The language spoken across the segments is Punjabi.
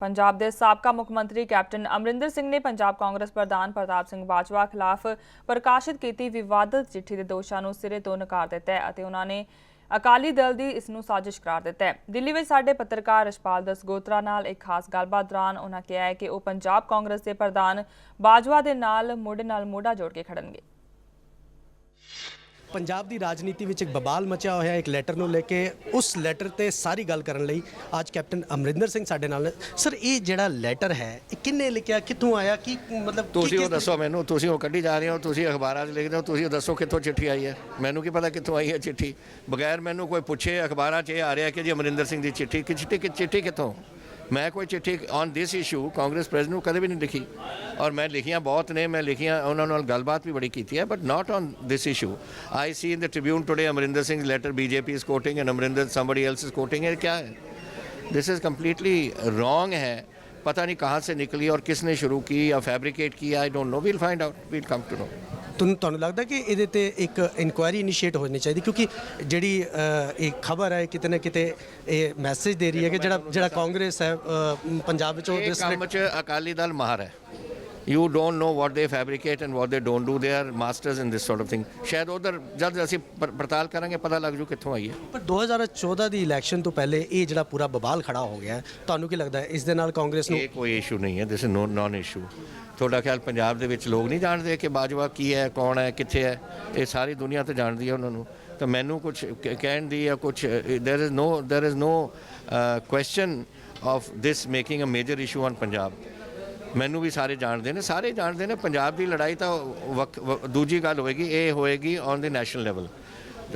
ਪੰਜਾਬ ਦੇ ਸਾਬਕਾ ਮੁੱਖ ਮੰਤਰੀ ਕੈਪਟਨ ਅਮਰਿੰਦਰ ਸਿੰਘ ਨੇ ਪੰਜਾਬ ਕਾਂਗਰਸ ਪ੍ਰਧਾਨ ਪ੍ਰਤਾਪ ਸਿੰਘ ਬਾਜਵਾ ਖਿਲਾਫ ਪ੍ਰਕਾਸ਼ਿਤ ਕੀਤੀ ਵਿਵਾਦਤ ਚਿੱਠੀ ਦੇ ਦੋਸ਼ਾਂ ਨੂੰ ਸਿਰੇ ਤੋਂ ਨਕਾਰ ਦਿੱਤਾ ਹੈ ਅਤੇ ਉਹਨਾਂ ਨੇ ਅਕਾਲੀ ਦਲ ਦੀ ਇਸ ਨੂੰ ਸਾਜ਼ਿਸ਼ ਕਰਾਰ ਦਿੱਤਾ ਹੈ। ਦਿੱਲੀ ਵਿੱਚ ਸਾਡੇ ਪੱਤਰਕਾਰ ਰਸ਼ਪਾਲ ਦਸਗੋਤਰਾ ਨਾਲ ਇੱਕ ਖਾਸ ਗੱਲਬਾਤ ਦੌਰਾਨ ਉਹਨਾਂ ਕਿਹਾ ਹੈ ਕਿ ਉਹ ਪੰਜਾਬ ਕਾਂਗਰਸ ਦੇ ਪ੍ਰਧਾਨ ਬਾਜਵਾ ਦੇ ਨਾਲ ਮੋਢੇ ਨਾਲ ਮੋਢਾ ਜੋੜ ਕੇ ਖੜਨਗੇ। ਪੰਜਾਬ ਦੀ ਰਾਜਨੀਤੀ ਵਿੱਚ ਇੱਕ ਬਬਾਲ ਮਚਿਆ ਹੋਇਆ ਇੱਕ ਲੈਟਰ ਨੂੰ ਲੈ ਕੇ ਉਸ ਲੈਟਰ ਤੇ ਸਾਰੀ ਗੱਲ ਕਰਨ ਲਈ ਅੱਜ ਕੈਪਟਨ ਅਮਰਿੰਦਰ ਸਿੰਘ ਸਾਡੇ ਨਾਲ ਸਰ ਇਹ ਜਿਹੜਾ ਲੈਟਰ ਹੈ ਇਹ ਕਿੰਨੇ ਲਿਖਿਆ ਕਿੱਥੋਂ ਆਇਆ ਕੀ ਮਤਲਬ ਤੁਸੀਂ ਉਹ ਦੱਸੋ ਮੈਨੂੰ ਤੁਸੀਂ ਉਹ ਕੱਢੀ ਜਾ ਰਹੇ ਹੋ ਤੁਸੀਂ ਅਖਬਾਰਾਂ 'ਚ ਲਿਖਦੇ ਹੋ ਤੁਸੀਂ ਉਹ ਦੱਸੋ ਕਿੱਥੋਂ ਚਿੱਠੀ ਆਈ ਹੈ। ਮੈਨੂੰ ਕੀ ਪਤਾ ਕਿੱਥੋਂ ਆਈ ਹੈ ਚਿੱਠੀ। ਬਗੈਰ ਮੈਨੂੰ ਕੋਈ ਪੁੱਛੇ ਅਖਬਾਰਾਂ 'ਚ ਇਹ ਆ ਰਿਹਾ ਕਿ ਜੀ ਅਮਰਿੰਦਰ ਸਿੰਘ ਦੀ ਚਿੱਠੀ ਕਿ ਚਿੱਠੀ ਕਿ ਚਿੱਠੀ ਕਿੱਥੋਂ? ਮੈਂ ਕੋਈ ਚਿੱਠੀ on this issue Congress president ਨੂੰ ਕਦੇ ਵੀ ਨਹੀਂ ਲਿਖੀ ਔਰ ਮੈਂ ਲਿਖੀਆਂ ਬਹੁਤ ਨੇ ਮੈਂ ਲਿਖੀਆਂ ਉਹਨਾਂ ਨਾਲ ਗੱਲਬਾਤ ਵੀ ਬੜੀ ਕੀਤੀ ਹੈ but not on this issue I see in the Tribune today Amarinder Singh letter BJP is quoting and Amarinder somebody else is quoting है क्या है दिस इज़ कम्प्लीटली रॉन्ग है पता नहीं कहाँ से निकली और किसने शुरू की या फैब्रिकेट किया I don't know we'll find out we'll come to know ਤੁਹਾਨੂੰ ਤੁਹਾਨੂੰ ਲੱਗਦਾ ਕਿ ਇਹਦੇ ਤੇ ਇੱਕ ਇਨਕੁਆਇਰੀ ਇਨੀਸ਼ੀਏਟ ਹੋਣੀ ਚਾਹੀਦੀ? ਕਿਉਂਕਿ ਜਿਹੜੀ ਇਹ ਖਬਰ ਹੈ ਕਿਤੇ ਨਾ ਕਿਤੇ ਇਹ ਮੈਸੇਜ ਦੇ ਰਹੀ ਹੈ ਕਿ ਜਿਹੜਾ ਜਿਹੜਾ ਕਾਂਗਰਸ ਹੈ ਪੰਜਾਬ ਵਿੱਚ ਉਹ this- ਕੰਮ 'ਚ ਅਕਾਲੀ ਦਲ ਮਾਹਰ ਹੈ। ਯੂ ਡੋਨਟ ਨੋ ਵਾਟ ਦੇ fabricate and what they don't do they are masters in this sort of thing ਸ਼ਾਇਦ ਉਧਰ ਜਦ ਅਸੀਂ ਪਰ- ਪੜਤਾਲ ਕਰਾਂਗੇ ਪਤਾ ਲੱਗ ਜੂ ਕਿੱਥੋਂ ਆਈ ਹੈ ਪਰ 2014 ਦੀ ਇਲੈਕਸ਼ਨ ਤੋਂ ਪਹਿਲੇ ਇਹ ਜਿਹੜਾ ਪੂਰਾ ਬਬਾਲ ਖੜਾ ਹੋ ਗਿਆ ਹੈ, ਤੁਹਾਨੂੰ ਕੀ ਲੱਗਦਾ ਹੈ ਇਸ ਦੇ ਨਾਲ ਕਾਂਗਰਸ ਨੂੰ ਇਹ ਕੋਈ ਇਸ਼ੂ ਨਹੀਂ ਹੈ this is no non issue ਤੁਹਾਡਾ ਖਿਆਲ ਪੰਜਾਬ ਦੇ ਵਿੱਚ ਲੋਕ ਨਹੀਂ ਜਾਣਦੇ ਕਿ ਬਾਜਵਾ ਕੀ ਹੈ ਕੌਣ ਹੈ ਕਿੱਥੇ ਹੈ ਇਹ ਸਾਰੀ ਦੁਨੀਆ ਤੇ ਜਾਣਦੀ ਹੈ ਉਹਨਾਂ ਨੂੰ ਤਾਂ ਮੈਨੂੰ ਕੁਝ ਕਹਿਣ ਦੀ ਜਾਂ ਕੁਝ there is no there is no question of this making a major issue on Punjab ਮੈਨੂੰ ਵੀ ਸਾਰੇ ਜਾਣਦੇ ਨੇ ਸਾਰੇ ਜਾਣਦੇ ਨੇ ਪੰਜਾਬ ਦੀ ਲੜਾਈ ਤਾਂ ਦੂਜੀ ਗੱਲ ਹੋਏਗੀ ਇਹ ਹੋਏਗੀ ਔਨ ਦੀ ਨੈਸ਼ਨਲ ਲੈਵਲ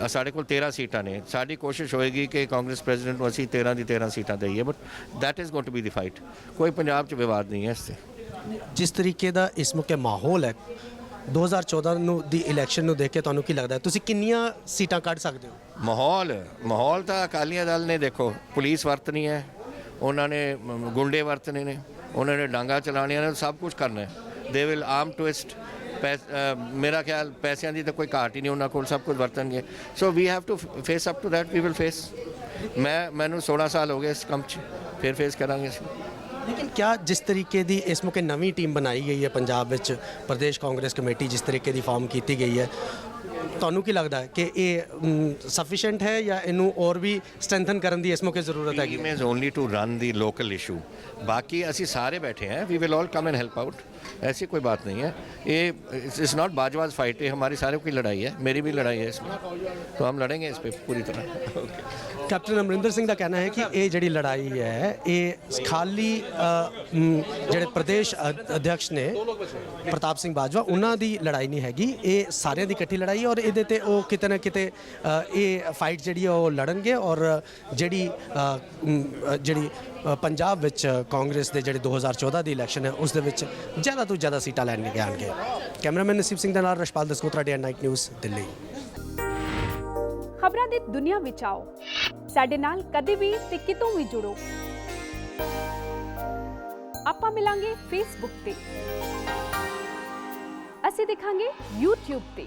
ਸਾਡੇ ਕੋਲ 13 ਸੀਟਾਂ ਨੇ। ਸਾਡੀ ਕੋਸ਼ਿਸ਼ ਹੋਏਗੀ ਕਿ ਕਾਂਗਰਸ ਪ੍ਰੈਜ਼ੀਡੈਂਟ ਨੂੰ ਅਸੀਂ 13 ਦੀ 13 ਸੀਟਾਂ ਦਈਏ but that is going to be the fight ਕੋਈ ਪੰਜਾਬ 'ਚ ਵਿਵਾਦ ਨਹੀਂ ਹੈ ਇਸ ਤੇ। ਜਿਸ ਤਰੀਕੇ ਦਾ ਇਸ ਮੌਕੇ ਮਾਹੌਲ ਹੈ 2014 ਨੂੰ ਦੀ ਇਲੈਕਸ਼ਨ ਨੂੰ ਦੇਖ ਕੇ ਤੁਹਾਨੂੰ ਕੀ ਲੱਗਦਾ ਤੁਸੀਂ ਕਿੰਨੀਆਂ ਸੀਟਾਂ ਕੱਢ ਸਕਦੇ ਹੋ? ਮਾਹੌਲ ਮਾਹੌਲ ਤਾਂ ਅਕਾਲੀਆਂ ਦਲ ਨੇ ਦੇਖੋ ਪੁਲਿਸ ਵਰਤਣੀ ਹੈ ਉਹਨਾਂ ਨੇ ਗੁੰਡੇ ਵਰਤਨੇ ਨੇ। ਉਹਨਾਂ ਨੇ ਡਾਂਗਾ ਚਲਾਉਣੀਆਂ ਨੇ ਸਭ ਕੁਝ ਕਰਨਾ ਹੈ ਦੇ ਵਿਲ ਆਰਮ ਟਵਿਸਟ ਮੇਰਾ ਖਿਆਲ ਪੈਸਿਆਂ ਦੀ ਤਾਂ ਕੋਈ ਘਾਟ ਹੀ ਨਹੀਂ ਉਹਨਾਂ ਕੋਲ ਸਭ ਕੁਝ ਵਰਤਣਗੇ so we have to face up to that we will face ਮੈਂ ਮੈਨੂੰ 16 ਸਾਲ ਹੋ ਗਏ ਇਸ ਕੰਮ 'ਚ ਫਿਰ ਫੇਸ ਕਰਾਂਗੇ ਅਸੀਂ ਲੇਕਿਨ ਕਿਆ ਜਿਸ ਤਰੀਕੇ ਦੀ ਇਸ ਮੌਕੇ ਨਵੀਂ ਟੀਮ ਬਣਾਈ ਗਈ ਹੈ ਪੰਜਾਬ ਵਿੱਚ ਪ੍ਰਦੇਸ਼ ਕਾਂਗਰਸ ਕਮੇਟੀ ਜਿਸ ਤਰੀਕੇ ਦੀ ਫਾਰਮ ਕੀਤੀ ਗਈ ਹੈ ਤੁਹਾਨੂੰ ਕੀ ਲੱਗਦਾ ਹੈ ਕਿ ਇਹ ਸਫੀਸ਼ੀਐਂਟ ਹੈ ਜਾਂ ਇਹਨੂੰ ਹੋਰ ਵੀ ਸਟਰੈਂਥਨ ਕਰਨ ਦੀ ਇਸ ਮੌਕੇ ਜ਼ਰੂਰਤ ਹੈਗੀ team is only to run the local issue बाकी ਅਸੀਂ ਸਾਰੇ बैठे हैं we will all come and help out ऐसी कोई बात नहीं है ये इट्स नॉट बाजवाज फाइट ये हमारी सारे की लड़ाई है मेरी भी लड़ाई है इसमें तो हम लड़ेंगे इस पे पूरी तरह ਕੈਪਟਨ ਅਮਰਿੰਦਰ ਸਿੰਘ ਦਾ ਕਹਿਣਾ ਹੈ ਕਿ ਇਹ ਜਿਹੜੀ ਲੜਾਈ ਹੈ ਇਹ ਖਾਲੀ ਅ, ਮ, ਜਿਹੜੇ ਪ੍ਰਦੇਸ਼ ਅ- ਅਧਿਕਸ਼ ਨੇ ਪ੍ਰਤਾਪ ਸਿੰਘ ਬਾਜਵਾ ਉਹਨਾਂ ਦੀ ਲੜਾਈ ਨਹੀਂ ਹੈਗੀ ਇਹ ਸਾਰਿਆਂ ਦੀ ਇਕੱਠੀ ਲੜਾਈ ਹੈ ਔਰ ਇਹਦੇ ਤੇ ਉਹ ਕਿਤੇ ਨਾ ਕਿਤੇ ਇਹ ਫਾਈਟ ਜਿਹੜੀ ਉਹ ਲੜਨਗੇ ਔਰ ਜਿਹੜੀ ਜਿਹੜੀ ਪੰਜਾਬ ਵਿੱਚ ਕਾਂਗਰਸ ਦੇ ਜਿਹੜੇ 2014 ਦੀ ਇਲੈਕਸ਼ਨ ਹੈ, ਉਸ ਦੇ ਵਿੱਚ ਜ਼ਿਆਦਾ ਤੋਂ ਜ਼ਿਆਦਾ ਸੀਟਾਂ ਲੈਣ ਕੇ ਆਣਗੇ। ਕੈਮਰਾਮੈਨ ਨਸੀਬ ਸਿੰਘ ਦੇ ਨਾਲ Rashpal Daskotra day night news Delhi. ਖਬਰਾਂ ਦੀ ਦੁਨੀਆ ਵਿੱਚ ਆਓ। ਸਾਡੇ ਨਾਲ ਕਦੇ ਵੀ ਤੇ ਕਿਤੋਂ ਵੀ ਜੁੜੋ। ਆਪਾਂ ਮਿਲਾਂਗੇ ਫੇਸਬੁੱਕ ਤੇ। ਅਸੀਂ ਦਿਖਾਂਗੇ YouTube ਤੇ।